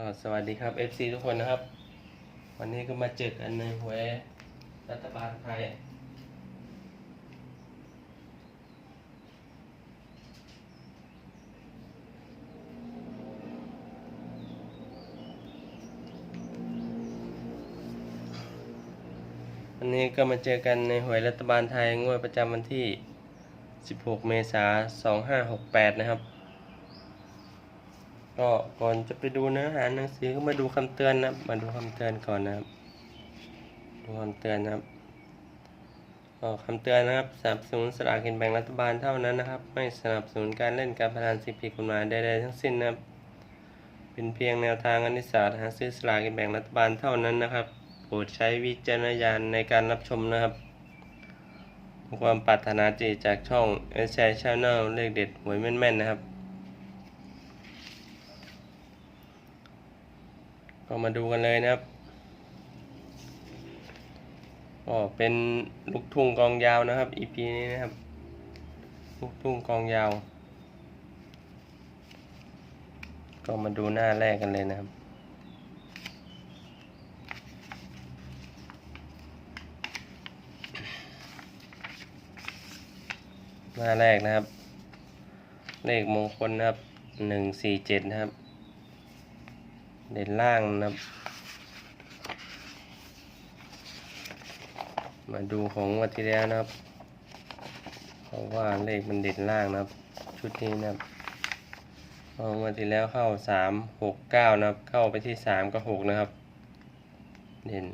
ก็สวัสดีครับ FC ทุกคนนะครับ วันนี้ก็มาเจอกันในหวยรัฐบาลไทยวันนี้ก็มาเจอกันในหวยรัฐบาลไทยงวดประจำวันที่ 16 เมษายน 2568 นะครับ ก็ก่อนจะไปดูเนื้อหาหนังสือก็มาดูคำเตือนนะมาดูคำเตือนก่อนนะครับ ดูคำเตือนนะครับก็คำเตือนนะครับสนับสนุนสลากกินแบ่งรัฐบาลเท่านั้นนะครับ ไม่สนับสนุนการเล่นการพนันสิ่งผิดกฎหมายใดๆทั้งสิ้นนะครับ เป็นเพียงแนวทางอนิสาหาซื้อสลากกินแบ่งรัฐบาลเท่านั้นนะครับโปรดใช้วิจารณญาณในการรับชมนะครับความปรารถนาจีจากช่องเอชไอชาแนลเลขเด็ดหวยแม่นๆนะครับ ก็มาดูกันเลยนะครับก็เป็นลูกทุ่งกองยาวนะครับ EP นี้นะครับ ลูกทุ่งกองยาว ก็มาดูหน้าแรกกันเลยนะครับหน้าแรกนะครับ เลขมงคลนะครับหนึ่งสี่เจ็ดนะครับ เด่นล่างนะครับ มาดูของวันที่แล้วนะครับ เพราะว่าเลขมันเด่นล่างนะครับ ชุดนี้นะครับวันที่แล้วเข้าสามหกเก้านะครับ เข้าไปที่สามกับหกนะครับ เด่น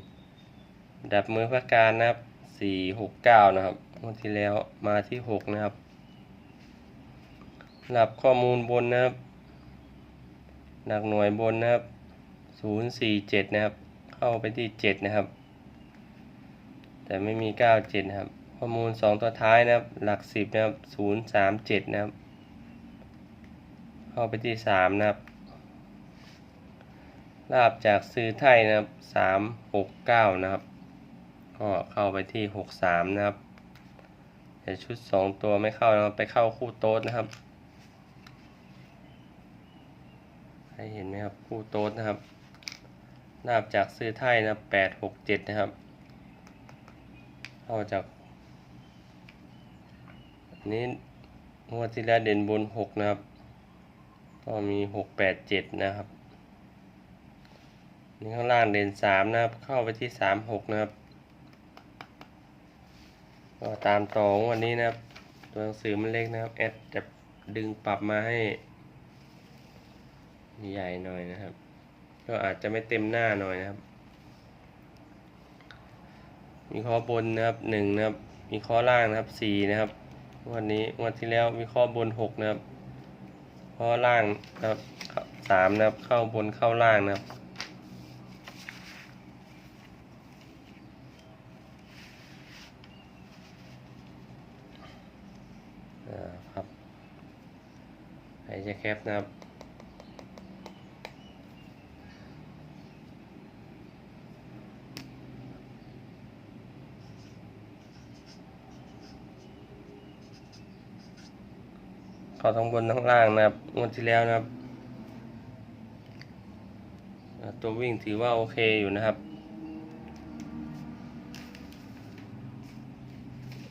ดับมือพักการนะครับสี่หกเก้านะครับวันที่แล้วมาที่หกนะครับหลับข้อมูลบนนะครับ หนักหน่วยบนนะครับ ศูนย์สี่เจ็ดนะครับ เข้าไปที่เจ็ดนะครับ แต่ไม่มีเก้าเจ็ดนะครับ ข้อมูลสองตัวท้ายนะครับ หลักสิบนะครับศูนย์สามเจ็ดนะครับ เข้าไปที่สามนะครับ ลาบจากซื้อไทยนะครับสามหกเก้านะครับ ก็เข้าไปที่หกสามนะครับแต่ชุดสองตัวไม่เข้านะครับไปเข้าคู่โต๊ดนะครับให้เห็นไหมครับ คู่โต๊ดนะครับ ลาบจากซื้อไทยนะแปดหกเจ็ดนะครับเข้าจากนนี้งวดที่แล้วเด่นบนหกนะครับ ก็มีหกแปดเจ็ดนะครับ นี่ข้างล่างเด่นสามนะครับ เข้าไปที่สามหกนะครับ ก็ตามต่อของวันนี้นะครับ ตัวหนังสือมันเล็กนะครับ แอดจะดึงปรับมาให้ ใหญ่หน่อยนะครับ ก็อาจจะไม่เต็มหน้าหน่อยนะครับ มีข้อบนนะครับหนึ่งนะครับ มีข้อล่างนะครับสี่นะครับ วันนี้วันที่แล้วมีข้อบนหกนะครับ ข้อล่างนะครับสามนะครับ เข้าบนเข้าล่างนะครับอ่าครับใครจะแคปนะครับ เข้าทั้งบนทั้งล่างนะครับงวดที่แล้วนะครับตัววิ่งถือว่าโอเคอยู่นะครับ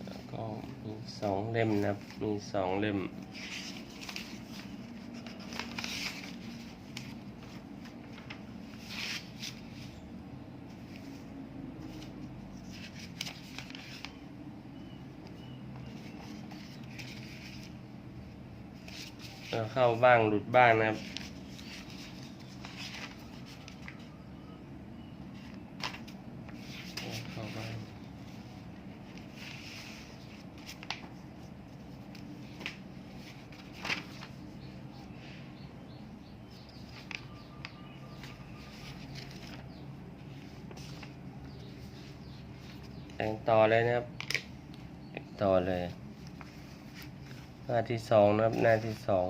แล้วก็มีสองเล่มนะครับ มีสองเล่ม เข้าบ้างหลุดบ้างนะครับเข้าบ้างแต่งต่อเลยนะครับต่อเลย หน้าที่สองนะครับ หน้าที่สอง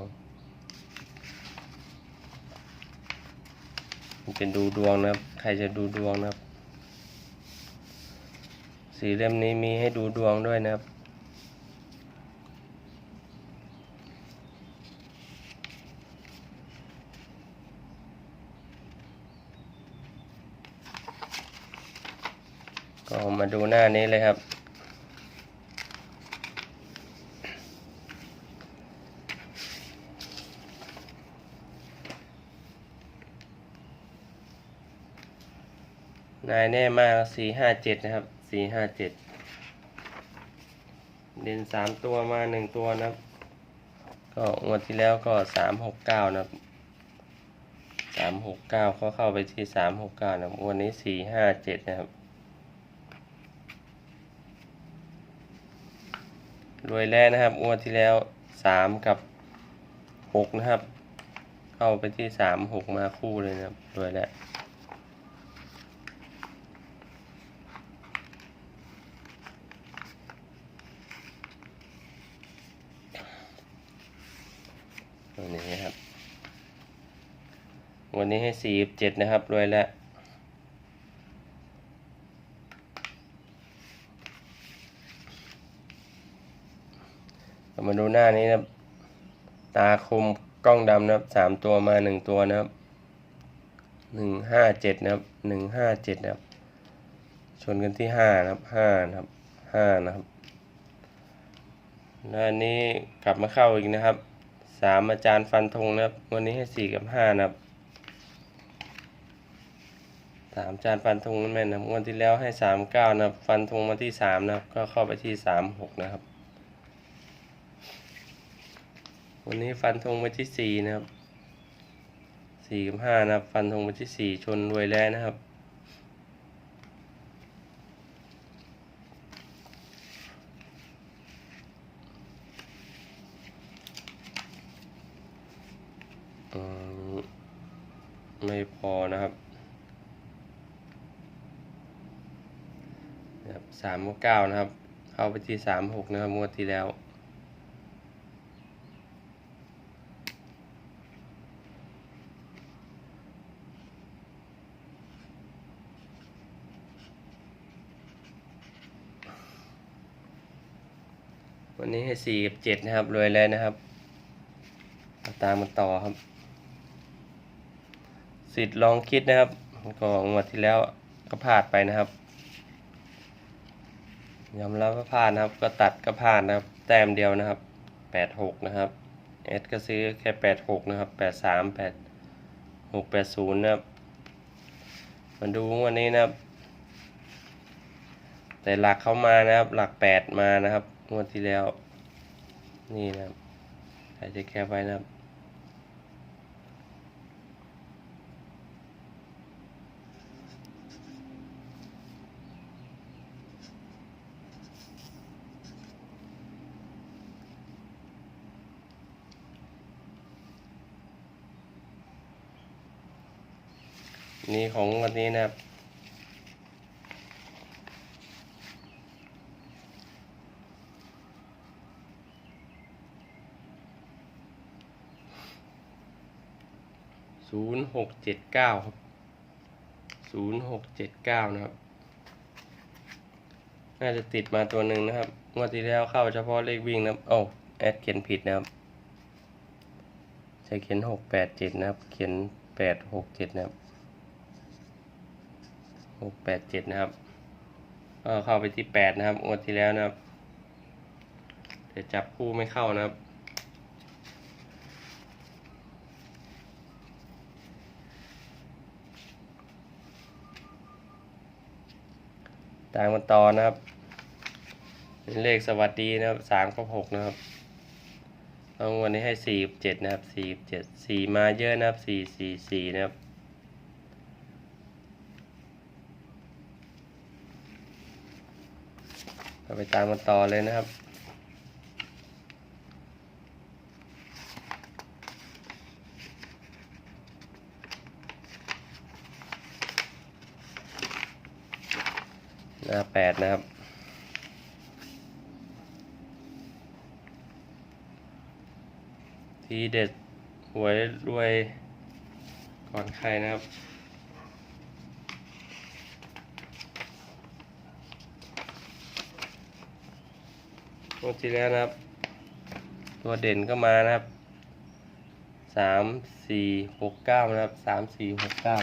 มันเป็นดูดวงนะครับ ใครจะดูดวงนะครับ สีเล่มนี้มีให้ดูดวงด้วยนะครับ ก็มาดูหน้านี้เลยครับ นายแน่มากสี่ห้าเจ็ดนะครับสี่ห้าเจ็ดเด่นสามตัวมาหนึ่งตัวนะครับ ก็งวดที่แล้วก็สามหกเก้านะครับสามหกเก้าเขาเข้าไปที่สามหกเก้านะครับวันนี้สี่ห้าเจ็ดนะครับรวยแล้วนะครับงวดที่แล้วสามกับหกนะครับ เข้าไปที่สามหกมาคู่เลยนะครับรวยแล้วนี้นะครับ วันนี้ให้สี่เจ็ดนะครับรวยแล้วเรามาดูหน้านี้นะครับ ตาคมกล้องดำนะครับสามตัวมาหนึ่งตัวนะครับหนึ่งห้าเจ็ดนะครับหนึ่งห้าเจ็ดนะครับ ชนกันที่ห้านะครับห้านะครับห้านะครับหน้านี้กลับมาเข้าอีกนะครับสามอาจารย์ฟันธงนะครับ วันนี้ให้สี่กับห้านะครับ สามจารย์ฟันธงนั่นแม่นนะครับวันที่แล้วให้สามเก้านะฟันธงมาที่สามนะก็เข้าไปที่สามหกนะครับ วันนี้ฟันธงไปที่สี่นะครับสี่กับห้านะฟันธงไปที่สี่ชนรวยแล้วนะครับไม่พอนะครับ นะครับสามเก้านะครับ เข้าไปที่สามหกนะครับงวดที่แล้ว วันนี้ให้สี่กับเจ็ดนะครับรวยแล้วนะครับาตามมันต่อครับสิทธิ์ลองคิดนะครับก็งวดที่แล้วก็พลาดไปนะครับ ยอมรับว่าพลาดนะครับ ก็ตัดก็พลาดนะครับ แต้มเดียวนะครับแปดหกนะครับเอสก็ซื้อแค่แปดหกนะครับแปดสามแปดหกแปดศูนย์นะครับ มาดูวันนี้นะครับ แต่หลักเข้ามานะครับ หลักแปดมานะครับงวดที่แล้ว นี่นะครับใครจะแคปไว้นะครับ นี่ของวันนี้นะครับ ศูนย์หกเจ็ดเก้าครับ ศูนย์หกเจ็ดเก้านะครับ น่าจะติดมาตัวหนึ่งนะครับงวดที่แล้วเข้าเฉพาะเลขวิ่งนะครับโอ้แอดเขียนผิดนะครับจะเขียนหกแปดเจ็ดนะครับ เขียนแปดหกเจ็ดนะครับ หกแปดเจ็ดนะครับก็เข้าไปที่แปดนะครับงวดที่แล้วนะครับแต่จับคู่ไม่เข้านะครับ ตามกันต่อนะครับ เป็นเลขสวัสดีนะครับสามกับหกนะครับเอาวันนี้ให้สี่เจ็ดนะครับสี่เจ็ดสี่มาเยอะนะครับสี่สี่สี่นะครับ เราไปตามกันต่อเลยนะครับ หน้าแปดนะครับทีเด็ดหวยรวยก่อนใครนะครับ งวดที่แล้วนะครับ ตัวเด่นก็มานะครับสามสี่หกเก้านะครับสามสี่หกเก้า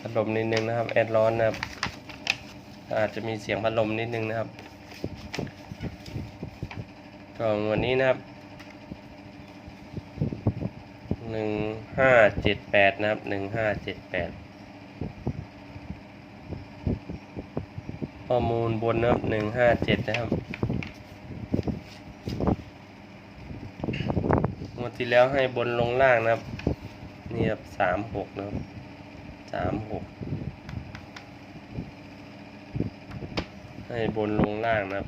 พัดลมนิดนึงนะครับ แอดร้อนนะครับ อาจจะมีเสียงพัดลมนิดนึงนะครับก็วันนี้นะครับหนึ่งห้าเจ็ดแปดนะครับหนึ่งห้าเจ็ดแปด ข้อมูลบนนะครับหนึ่งห้าเจ็ดนะครับงวดที่แล้วให้บนลงล่างนะครับนี่ครับสามหกนะครับสามหกให้บนลงล่างนะครับ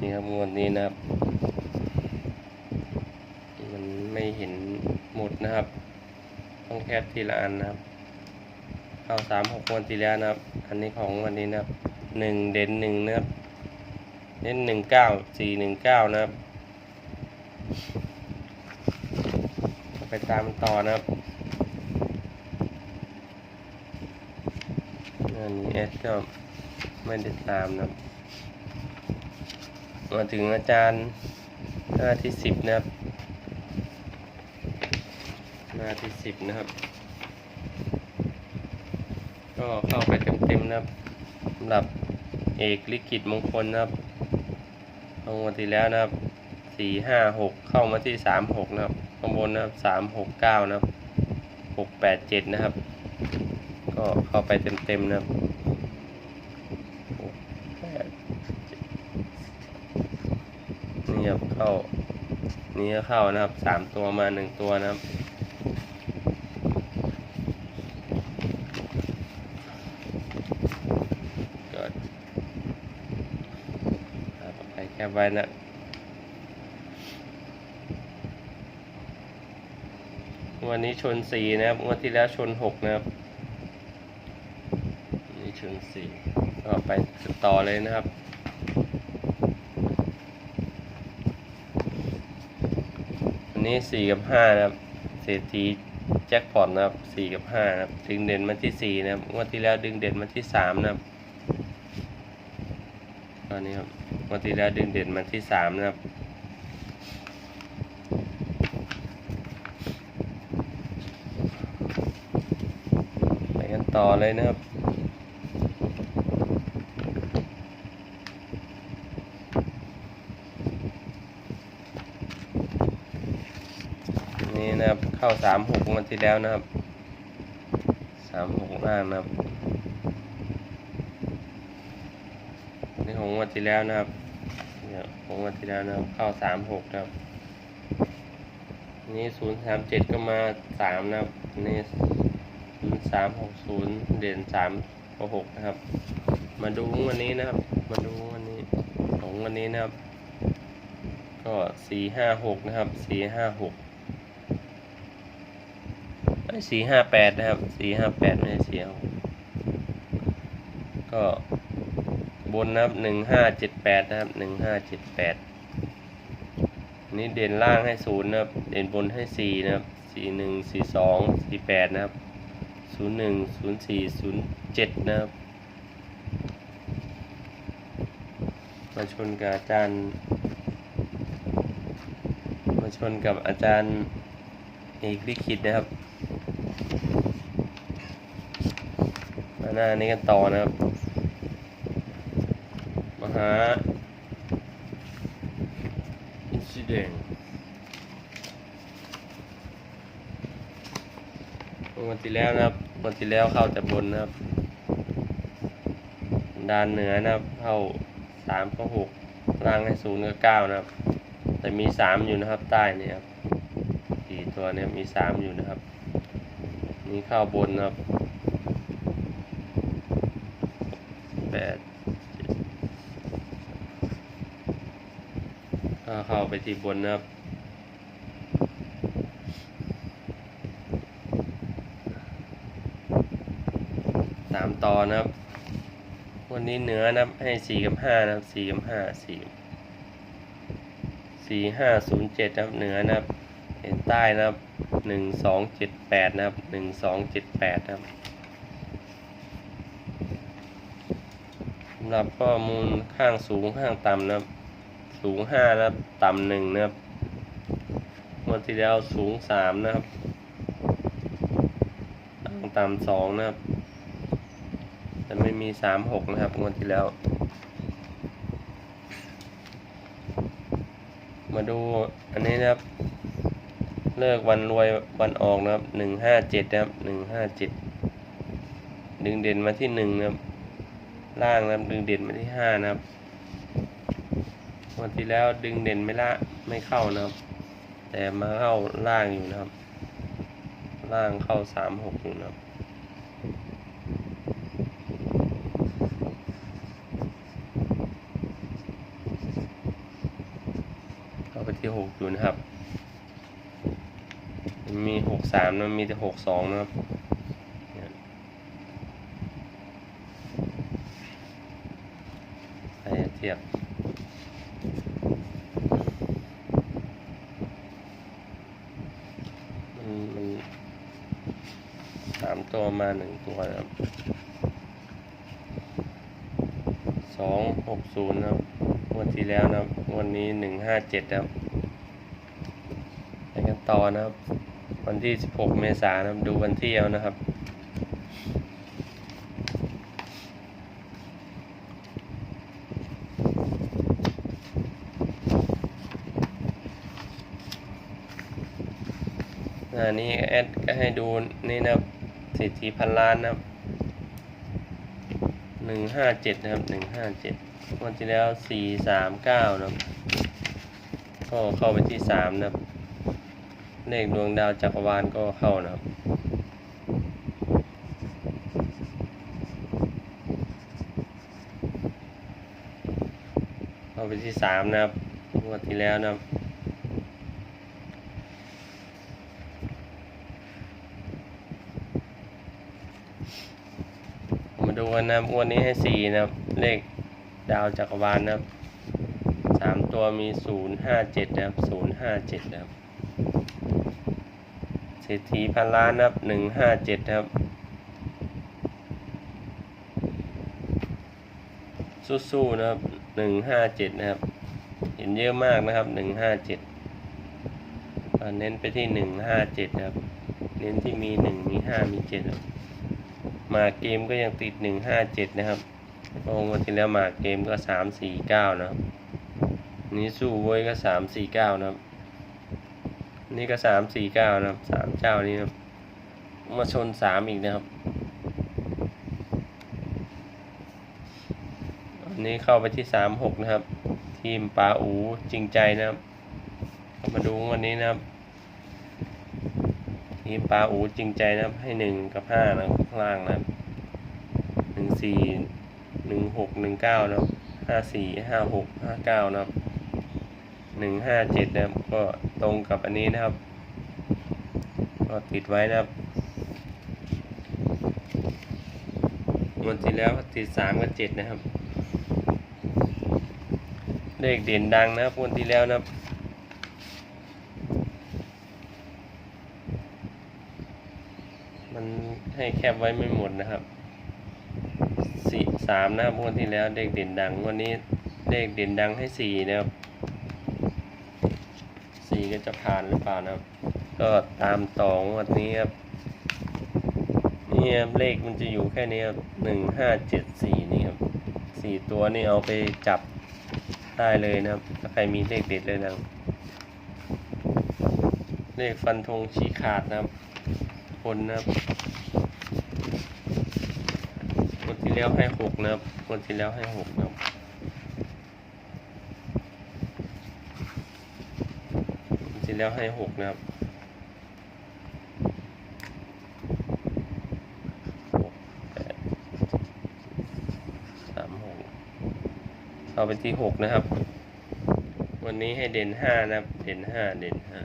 นี่ครับงวดนี้นะครับ มันไม่เห็นหมดนะครับ ต้องแคปทีละอันนะครับเข้าสามหกงวดที่แล้วนะครับ อันนี้ของวันนี้นะครับหนึ่งเด่นหนึ่งนะครับเน้นหนึ่งเก้าสี่หนึ่งเก้านะครับ ไปตามต่อนะครับอันนี้เอสก็ไม่ได้ตามนะครับมาถึงอาจารย์หน้าที่สิบนะครับาที่สิบนะครับ ก็เข้าไปเต็มๆนะครับสำหรับเอกลิขิตมงคลนะครับลงมาทีแล้วนะครับสี่ห้าหกเข้ามาที่สามหกนะครับ ข้างบนนะครับสามหกเก้านะครับหกแปดเจ็ดนะครับ ก็เข้าไปเต็มๆนะครับหกแปดเจ็ดนี่ครับเข้า นี่ก็เข้านะครับสามตัวมาหนึ่งตัวนะครับ ก็ครับไปแค บไว้นะวันนี้ชนสี่นะครับวันที่แล้วชนหกนะครับนี่ชนสี่ก็ไปต่อเลยนะครับอันนี้สี่กับห้านะครับเศรษฐีแจ็คพอตนะครับสี่กับห้านะครับดึงเด่นมาที่สี่นะครับงวดที่แล้วดึงเด่นมาที่สามนะครับตอนนี้ครับ วดที่แล้วดึงเด่นมาที่สามนะครับไปกันต่อเลยนะครับนี่นะครับเข้าสามหกวันที่แล้วนะครับสามหกล่างนะครับนี่ขอ งวันที่แล้วนะครับเนี่ยของวันที่แล้วนะครับ เข้าสามหกนะครับ นี่ศูนย์สามเจ็ดก็มาสามนะครับนี่ศูนย์สามหกศูนย์เด่นสามหกนะครับ มาดูวันนี้นะครับ มาดูวันนี้ของวันนี้นะครับ ก็สี่ห้าหกนะครับสี่ห้าหกสี่ห้าแปดนะครับสี่ห้าแปดไม่ใช่สี่ห้าหกก็ บนนะครับหนึ่งห้าเจ็ดแปดนะครับหนึ่งห้าเจ็ดแปดนี่เด่นล่างให้ศูนย์นะครับ เด่นบนให้สี่นะครับสี่หนึ่งสี่สองสี่แปดนะครับศูนย์หนึ่งศูนย์สี่ศูนย์เจ็ดนะครับมาชนกับอาจารย์ มาชนกับอาจารย์เอกลิขิตนะครับมาหน้านี้กันต่อนะครับ หา incident วันที่แล้วนะครับวันที่แล้วเข้าแต่บนนะครับด้านเหนือนะครับ เข้าสามก็หกล่างให้ศูนย์ก็เก้านะครับ แต่มีสามอยู่นะครับ ใต้เนี่ยครับสี่ตัวเนี่ยมีสามอยู่นะครับ นี่เข้าบนนะครับแปด เข้าไปที่บนนะครับสามต่อนะครับ วันนี้เหนือนะครับให้สี่กับห้านะครับสี่กับห้าสี่สี่ห้าศูนย์เจ็ดนะครับเหนือนะครับ เห็นใต้นะครับหนึ่งสองเจ็ดแปดนะครับหนึ่งสองเจ็ดแปดนะครับสำหรับข้อมูลข้างสูงข้างต่ำนะครับ สูงห้านะครับ ต่ำหนึ่งนะครับงวดที่แล้วสูงสามนะครับ ต่ำสองนะครับ แต่ไม่มีสามหกนะครับงวดที่แล้ว มาดูอันนี้นะครับ เลิกวันรวยวันออกนะครับหนึ่งห้าเจ็ดนะครับหนึ่งห้าเจ็ดดึงเด่นมาที่หนึ่งนะครับ ล่างนะครับดึงเด่นมาที่ห้านะครับ วันที่แล้วดึงเด่นไม่ละไม่เข้านะครับ แต่มาเข้าล่างอยู่นะครับ ล่างเข้าสามหกอยู่นะครับเข้าไปที่หกอยู่นะครับ มีหกสามนะมีแต่หกสองนะครับเนี่ยไปเทียบ มันมันสามตัวมา หนึ่งตัวนะครับสองหกศูนย์นะครับงวันที่แล้วนะครับวันนี้หนึ่งห้าเจ็ดนะครับไปกันต่อนะครับ วันที่สิบหกเมษายนะครับดูวันที่เอานะครับอันนี้แอดก็ให้ดูนี่นะครับ สิทธิพันล้านนะครับหนึ่งห้าเจ็ดนะครับหนึ่งห้าเจ็ดวันที่แล้วสี่สามเก้านะครับก็เข้าไปที่สามนะครับเลขดวงดาวจักรวาลก็เข้านะครับเข้าไปที่สามนะครับงวดที่แล้วนะครับ มาดูกั นะครับงวันนี้ให้สี่นะครับ เลขดาวจักรวาลนะครับสามตัวมีศูนย์ห้าเจ็ดนะครับศูนย์ห้าเจ็ดนะครับเศรษฐีพันล้านนะครับหนึ่งห้าเจ็ดนะครับสู้ๆนะครับหนึ่งห้าเจ็ดนะครับ เห็นเยอะมากนะครับหนึ่งห้าเจ็ดเน้นไปที่หนึ่งห้าเจ็ดนะครับ เน้นที่มีหนึ่งมีห้ามีเจ็ดครับ มากเกมก็ยังติดหนึ่งห้าเจ็ดนะครับโอ้วันที่แล้วหมากเกมก็สามสี่เก้านะครับนี่สู้เว้ยก็สามสี่เก้านะครับ นี่ก็สามสี่เก้านะครับสามเจ้านี้นะมาชนสามอีกนะครับอันนี้เข้าไปที่สามหกนะครับ ทีมปาอูจริงใจนะครับ มาดูวันนี้นะครับ ทีมปลาอูจริงใจนะครับ ให้หนึ่งกับห้านะครับข้างล่างนะหนึ่งสี่หนึ่งหกหนึ่งเก้านะห้าสี่ห้าหกห้าเก้านะครับหนึ่งห้าเจ็ดนะครับ ก็ตรงกับอันนี้นะครับ ก็ติดไว้นะครับวันที่แล้วติดสามกับเจ็ดนะครับ เลขเด่นดังนะครับวันที่แล้วนะครับ มัน ให้แคปไว้ไม่หมดนะครับสี่สามนะครับงวดที่แล้วเลขเด่นดังงวันนี้เลขเด่นดังให้สี่นะครับสี่ก็จะผ่านหรือเปล่านะครับ ก็ตามต่องวดนี้ครับนี่ครับเลขมันจะอยู่แค่นี้ครับหนึ่งห้าเจ็ดสี่นี่ครับสี่ตัวนี่เอาไปจับได้เลยนะครับ ถ้าใครมีเลขเด็ดเลยนะเลขฟันธงชี้ขาดนะครับ คนนะครับคนที่ แล้วให้หกนะครับคนที่แล้วให้หกนะครับคนที่แล้วให้หกนะครับสามหกเข้าไปที่หกนะครับ วันนี้ให้เด่นห้านะครับ เด่นห้าเด่นห้า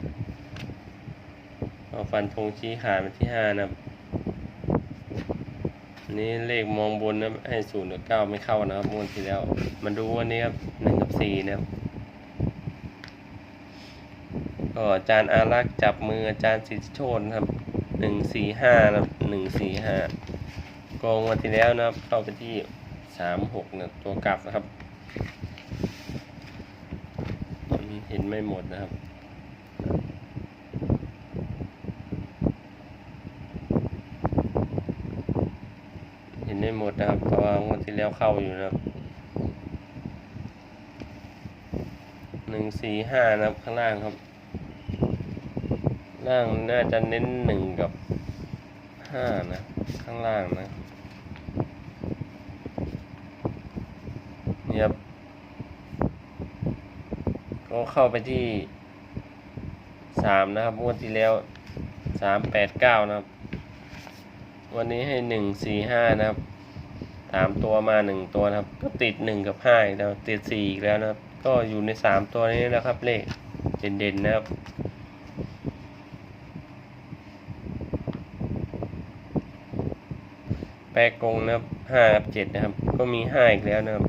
เอาฟันธงชี้ขาดมาที่ห้านะครับ นนี้เลขมองบนนะให้ศูนย์กับเก้าไม่เข้านะครับงวดที่แล้ว มาดูวันนี้ครับหนึ่งกับสี่นะครับก็อาจารย์อารักษ์จับมืออาจารย์สิทธิโชนครับหนึ่งสี่ห้านะครับหนึ่งสี่ห้ากองวันที่แล้วนะครับเข้าไปที่สามหกนะตัวกลับนะครับมันเห็นไม่หมดนะครับ ดนะครับ เพราะว่างวด ที่แล้วเข้าอยู่นะครับหนึ่งสี่ห้านะครับข้างล่างครับ ล่างน่าจะเน้นหนึ่งกับห้านะ ข้างล่างนะนี่ครับก็เข้าไปที่สามนะครับงวดที่แล้วสามแปดเก้านะครับ วันนี้ให้หนึ่งสี่ห้านะครับ สามตัวมาหนึ่งตัวนะครับ ก็ติดหนึ่งกับห้าแล้วติดสี่อีกแล้วนะครับ ก็อยู่ในสามตัวนี้นะครับ เลขเด่นๆนะครับแปรกงนะครับห้ากับเจ็ดนะครับ ก็มีห้าอีกแล้วนะครับ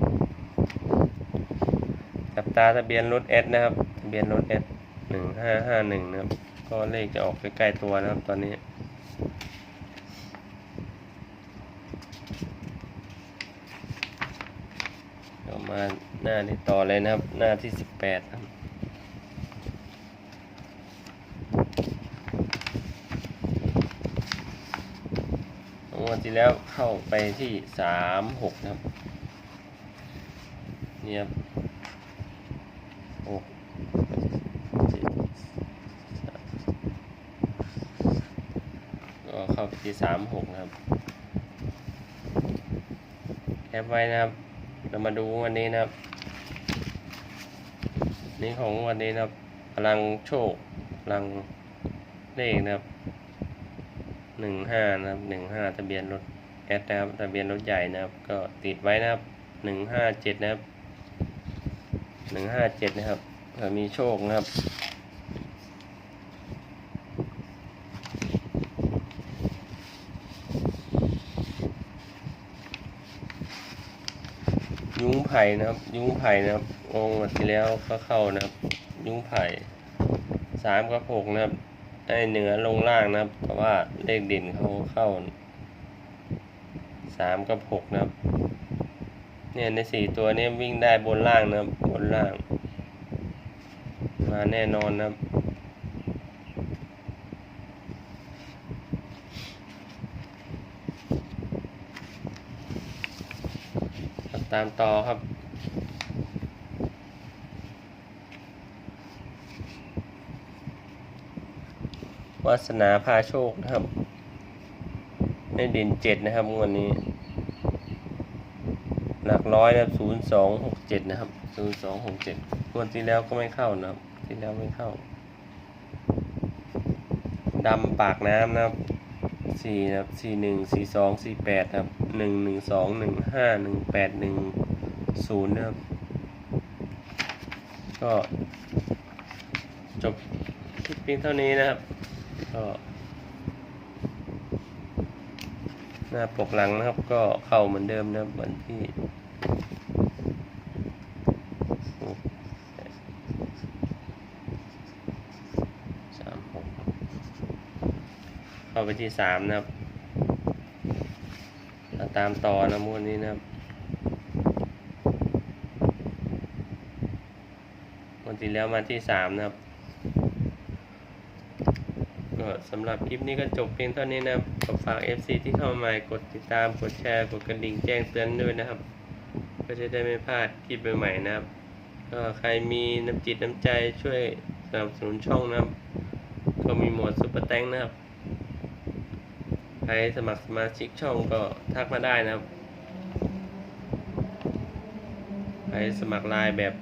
จับตาทะเบียนรถเอสนะครับ ทะเบียนรถเอสหนึ่งห้าห้าหนึ่งนะครับ ก็เลขจะออกใกล้ๆตัวนะครับตอนนี้ เดี๋ยว มาหน้าที่ต่อเลยนะครับ หน้าที่สิบแปดครับงวดที่แล้วเข้าไปที่สามหกนะครับเนี่ยครับหกก็เข้าไปที่สามหกนะครับแคปไว้นะครับ เรามาดูวันนี้นะครับ นี่ของวันนี้นะครับพลังโชคพลังเลขนะครับหนึ่งห้านะครับหนึ่งห้าทะเบียนรถแอดนะครับทะเบียนรถใหญ่นะครับ ก็ติดไว้นะครับหนึ่งห้าเจ็ดนะครับหนึ่งห้าเจ็ดนะครับเผื่อมีโชคนะครับ ไผ่นะครับ ยุ้งไผ่นะครับองค์ที่แล้วก็เข้านะครับ ยุ้งไผ่สามกับหกนะครับได้เหนือลงล่างนะครับแต่ว่าเลขเด่นเขาเข้าสามกับหกนะครับ เนี่ยในสี่ตัวเนี้วิ่งได้บนล่างนะครับบนล่าง มาแน่นอนนะครับ ตามต่อครับ วาสนาพาโชคนะครับในเด่นเจ็ดนะครับงวดนี้ หลักร้อยนะครับศูนย์สองหกเจ็ดนะครับศูนย์สองหกเจ็ดงวดที่แล้วก็ไม่เข้านะครับ ที่แล้วไม่เข้าดำปากน้ำนะครับ สี่นะครับสี่หนึ่งสี่สองสี่แปดครับหนึ่งหนึ่งสองหนึ่งห้าหนึ่งแปดหนึ่งศูนย์นะครับ ก็จบคลิปเพียงเท่านี้นะครับ ก็หน้าปกหลังนะครับก็เข้าเหมือนเดิมนะครับวันที่สามหก เข้าไปที่สามนะครับแล้วตามต่อนะมวนนี้นะครับวันที่แล้วมาที่สามนะครับก็สำหรับคลิปนี้ก็จบเพียงเท่านี้นะครับขอฝาก FC ที่เข้ามาใหม่กดติดตามกดแชร์กดกระดิ่งแจ้งเตือนด้วยนะครับก็จะได้ไม่พลาดคลิปใหม่ๆนะครับก็ใครมีน้ำจิตน้ำใจช่วยสนับสนุนช่องนะครับ ก็มีหมดซุปเปอร์แตงนะครับ ใครสมัครสมาชิกช่องก็ทักมาได้นะครับ ใครสมัครไลน์แบบ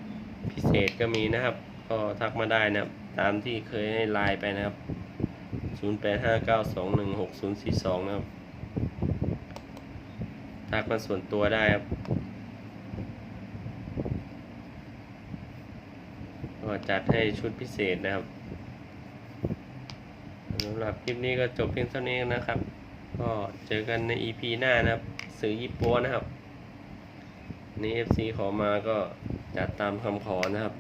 พิเศษก็มีนะครับ ก็ทักมาได้นะครับ ตามที่เคยให้ไลน์ไปนะครับ 0859216042 นะครับ ทักมาส่วนตัวได้ครับก็จัดให้ชุดพิเศษนะครับสำหรับคลิปนี้ก็จบเพียงเท่านี้นะครับ ก็เจอกันใน EP หน้านะครับ สื่อยี่ปัวนะครับ นี่ FC ขอมาก็จัดตามคำขอนะครับ